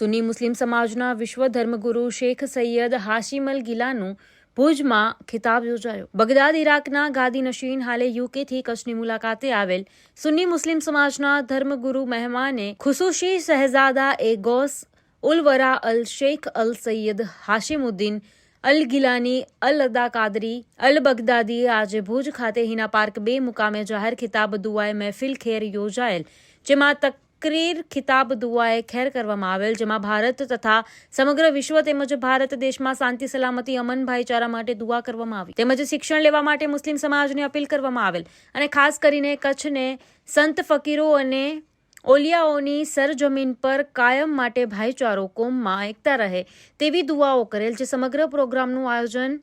સુન્ની મુસ્લિમ સમાજના વિશ્વ ધર્મગુરુ શેખ સૈયદ હાશિમલ ગિલાનું ભુજમાં ખિતાબ યોજાયો. બગદાદ, ઇરાકના ગાદી નશીન હાલે યુકેથી કચ્છની મુલાકાતે આવેલ સુન્ની મુસ્લિમ સમાજના ધર્મગુરુ મહેમાને ખુસુશી શહેઝાદા એ ગોસ ઉલવરા અલ શેખ અલ સૈયદ હાશિમુદ્દીન અલ ગિલાની અલ અદા કાદરી અલ બગદાદીએ આજે ભુજ ખાતે હિના પાર્ક બે મુકામે જાહેર ખિતાબ દુઆએ મહેફિલ ખેર યોજાયેલ, જેમાં તકરીર, ખિતાબ, દુઆએ ખેર કરવામાં આવેલ, જેમાં ભારત તથા સમગ્ર વિશ્વ તેમજ ભારત દેશમાં શાંતિ, સલામતી, અમન ભાઈચારા માટે દુઆ કરવામાં આવી. તેમજ શિક્ષણ લેવા માટે મુસ્લિમ સમાજને અપીલ કરવામાં આવેલ. અને ખાસ કરીને કચ્છને સંત ફકીરો અને ઓલિયાઓની સરજમીન પર કાયમ માટે ભાઈચારો કોમમાં એકતા રહે તેવી દુઆઓ કરેલ, જે સમગ્ર પ્રોગ્રામનું આયોજન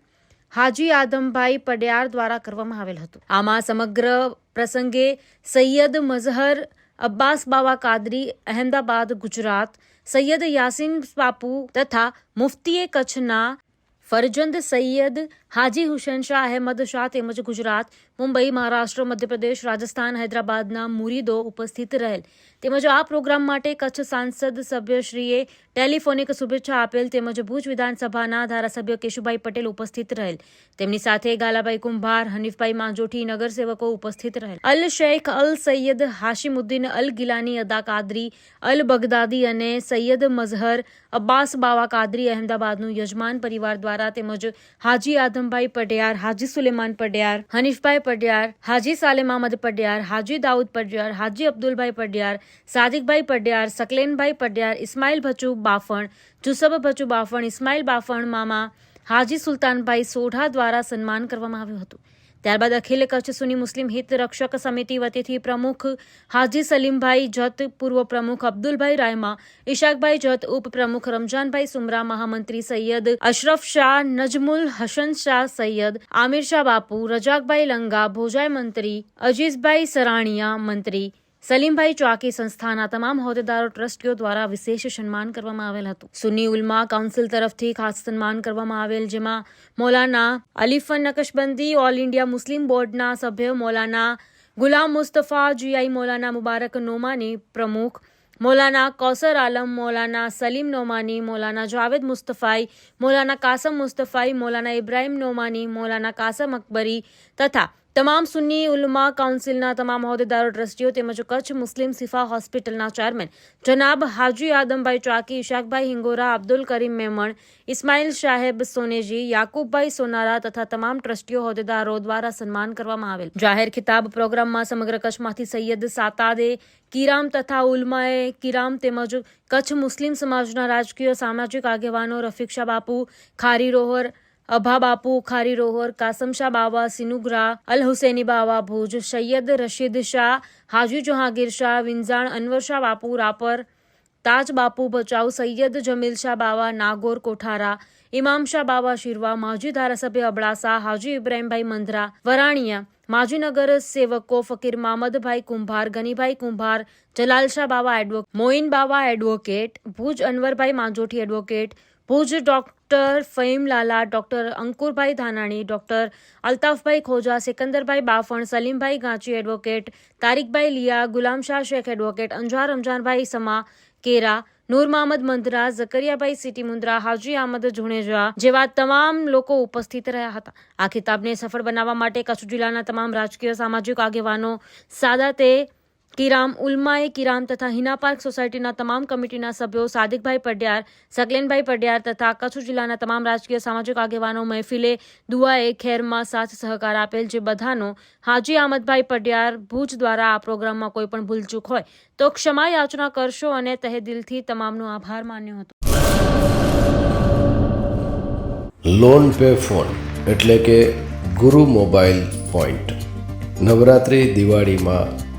હાજી આદમભાઈ પડિયાર દ્વારા કરવામાં આવેલ હતું. આમાં સમગ્ર પ્રસંગે સૈયદ મઝહર અબ્બાસ બાવા કાદરી અહેમદાબાદ ગુજરાત સૈયદ યાસીન બાપુ તથા મુફતીએ કચ્છના ફરજંદ સૈયદ હાજી હુસેન શાહ અહેમદ શાહ તેમજ ગુજરાત, મુંબઈ, મહારાષ્ટ્ર, મધ્યપ્રદેશ, રાજસ્થાન, હૈદરાબાદના મુરીદો ઉપસ્થિત રહેલ. તેમજ આ પ્રોગ્રામ માટે કચ્છ સાંસદ સભ્યશ્રીએ ટેલિફોનિક શુભેચ્છા આપેલ તેમજ ભુજ વિધાનસભાના ધારાસભ્ય કેશુભાઈ પટેલ ઉપસ્થિત રહેલ. તેમની સાથે ગાલાભાઈ કુંભાર, હનીફભાઈ માંજોઠી, નગરસેવકો ઉપસ્થિત રહેલ. અલ શેખ અલ સૈયદ હાશિમુદ્દીન અલ ગિલાની અદા કાદરી, અલ બગદાદી અને સૈયદ મઝહર અબ્બાસ બાવા કાદરી અહેમદાબાદનું યજમાન પરિવાર દ્વારા તેમજ હાજી આદમભાઈ પડિયાર હાજી સુલેમાન પડિયાર હનીફભાઈ પડિયાર હાજી સાલેમ અહમદ પડિયાર હાજી દાઉદ પડિયાર હાજી અબ્દુલભાઈ પડિયાર સાદિકભાઈ પડિયાર સકલેનભાઈ પડિયાર ઇસ્માઇલ ભચુ બાફણ, જુસબ ભચુ બાફણ, ઇસ્માઇલ બાફણ મામા હાજી સુલતાનભાઈ સોઢા દ્વારા સન્માન કરવામાં આવ્યું હતું. ત્યારબાદ અખિલ કચ્છ સુની મુસ્લિમ હિત રક્ષક સમિતિ વતીથી પ્રમુખ હાજી સલીમભાઈ જત, પૂર્વ પ્રમુખ અબ્દુલભાઈ રાયમા ઇશાકભાઈ જત, ઉપપ્રમુખ રમજાનભાઈ સુમરા, મહામંત્રી સૈયદ અશરફ શાહ, નજમુલ હસન શાહ સૈયદ, આમિર શાહ બાપુ, રજાકભાઈ લંગા ભોજાય મંત્રી, અજીઝભાઈ સરાણીયા મંત્રી સલીમભાઈ ચોકી સંસ્થાના તમામ હોદ્દેદારો ટ્રસ્ટીઓ દ્વારા વિશેષ સન્માન કરવામાં આવેલ હતું. સુન્ની ઉલમા કાઉન્સિલ તરફથી ખાસ સન્માન કરવામાં આવેલ, જેમાં મૌલાના અલીફન નકશબંધી, ઓલ ઇન્ડિયા મુસ્લિમ બોર્ડના સભ્ય મૌલાના ગુલામ મુસ્તફા, જુઆઈ મૌલાના મુબારક નોમાની પ્રમુખ, મૌલાના કૌસર આલમ, મૌલાના સલીમ નોમાની, મૌલાના જાવેદ મુસ્તફાઈ, મૌલાના કાસમ મુસ્તફાઈ, મૌલાના ઇબ્રાહિમ નોમાની, મૌલાના કાસમ અકબરી તથા તમામ સુન્ની ઉલમા કાઉન્સિલના તમામ હોદ્દેદારો, ટ્રસ્ટીઓ તેમજ કચ્છ મુસ્લિમ સિફા હોસ્પિટલના ચેરમેન જનાબ હાજી આદમભાઈ ચાકી ઇશાકભાઈ હિંગોરા, અબ્દુલ કરીમ મેમણ ઇસ્માઇલ સાહેબ સોનેજી, યાકુબભાઈ સોનારા તથા તમામ ટ્રસ્ટીઓ હોદ્દેદારો દ્વારા સન્માન કરવામાં આવેલ. જાહેર ખિતાબ પ્રોગ્રામમાં સમગ્ર કચ્છમાંથી સૈયદ સાતાદે કિરામ તથા ઉલમાએ કિરામ તેમજ કચ્છ મુસ્લિમ સમાજના રાજકીય સામાજિક આગેવાનો રફીક શાહ બાપુ, ખારી રોહર અભા બાપુ ખારી રોહર, કાસમ શાહ બાવા, સિનુગ્રા, અલ હુસૈની બાવા, ભુજ, સૈયદ રશીદ શાહ, હાજી જહાંગીર શાહ વિંજાણ અનવર શાહ બાપુ, રાપર, તાજ બાપુ, ભચાઉ, સૈયદ જમીલ શાહ બાવા, નાગોર, કોઠારા, ઇમામ શાહ બાવા, શિરવા, માજી ધારાસભ્ય અબડાસા હાજી ઇબ્રાહીમભાઈ મંધરા, વરાણિયા માજીનગર સેવકો ફકીર મામદભાઈ કુંભાર, ગનીભાઈ કુંભાર, જલાલ શાહ બાવા advocate Moin Bawa advocate Bhuj અનવરભાઈ Manjothi advocate Bhuj doctor Fahimlala doctor અંકુરભાઈ Dhanani, doctor અલ્તાફભાઈ ખોજા, સિકંદરભાઈ બાફણ, સલીમભાઈ Ganchi advocate તારીકભાઈ Liya, Gulamshah Sheikh advocate, Anjar Ramzanbhai Sama, Kera, Noor Mohammad Mandra, ઝકરિયાભાઈ city Mundra, Haji Ahmad Juneja જેવા તમામ લોકો ઉપસ્થિત રહ્યા હતા. આ ખિતાબને સફળ બનાવવા માટે કચ્છ જિલ્લાના તમામ રાજકીય, સામાજિક આગેવાનો સાદાતે કિરામ ઉલમાએ કિરામ તથા હિના પાર્ક સોસાયટીના તમામ કમિટીના સભ્યો સાદિકભાઈ પડિયાર સગલેનભાઈ પડિયાર તથા કચ્છ જિલ્લાના તમામ રાજકીય સામાજિક આગેવાનો મહેફિલે દુઆએ ખેરમાં સાથ સહકાર આપેલ જે બધાનો હાજી આમદભાઈ પડિયાર ભુજ દ્વારા આ પ્રોગ્રામમાં કોઈ પણ ભૂલચૂક હોય તો ક્ષમા યાચના કરશો અને તહે દિલથી તમામનો આભાર માન્યો હતો. લોન પે ફોન એટલે કે ગુરુ મોબાઈલ પોઈન્ટ. નવરાત્રિ દિવાળીમાં